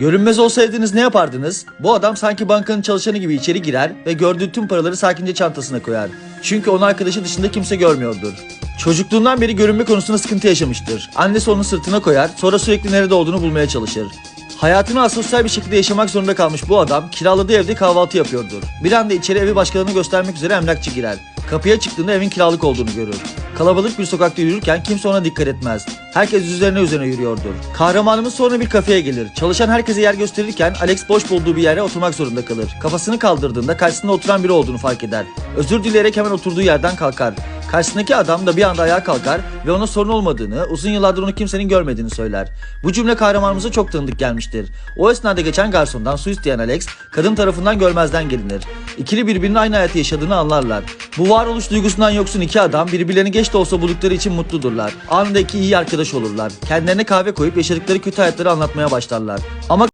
Görünmez olsaydınız ne yapardınız? Bu adam sanki bankanın çalışanı gibi içeri girer ve gördüğü tüm paraları sakince çantasına koyar. Çünkü onu arkadaşı dışında kimse görmüyordur. Çocukluğundan beri görünme konusunda sıkıntı yaşamıştır. Annesi onun sırtına koyar, sonra sürekli nerede olduğunu bulmaya çalışır. Hayatını asosyal bir şekilde yaşamak zorunda kalmış bu adam kiraladığı evde kahvaltı yapıyordur. Bir anda içeri evi başkalarına göstermek üzere emlakçı girer. Kapıya çıktığında evin kiralık olduğunu görür. Kalabalık bir sokakta yürürken kimse ona dikkat etmez. Herkes üzerine üzerine yürüyordur. Kahramanımız sonra bir kafeye gelir. Çalışan herkese yer gösterirken Alex boş bulduğu bir yere oturmak zorunda kalır. Kafasını kaldırdığında karşısında oturan biri olduğunu fark eder. Özür dileyerek hemen oturduğu yerden kalkar. Karşısındaki adam da bir anda ayağa kalkar ve ona sorun olmadığını, uzun yıllardır onu kimsenin görmediğini söyler. Bu cümle kahramanımıza çok tanıdık gelmiştir. O esnada geçen garsondan su isteyen Alex, kadın tarafından görmezden gelinir. İkili birbirinin aynı hayatı yaşadığını anlarlar. Bu varoluş duygusundan yoksun iki adam birbirlerini geç de olsa buldukları için mutludurlar. Anında iki iyi arkadaş olurlar. Kendilerine kahve koyup yaşadıkları kötü hayatları anlatmaya başlarlar. Ama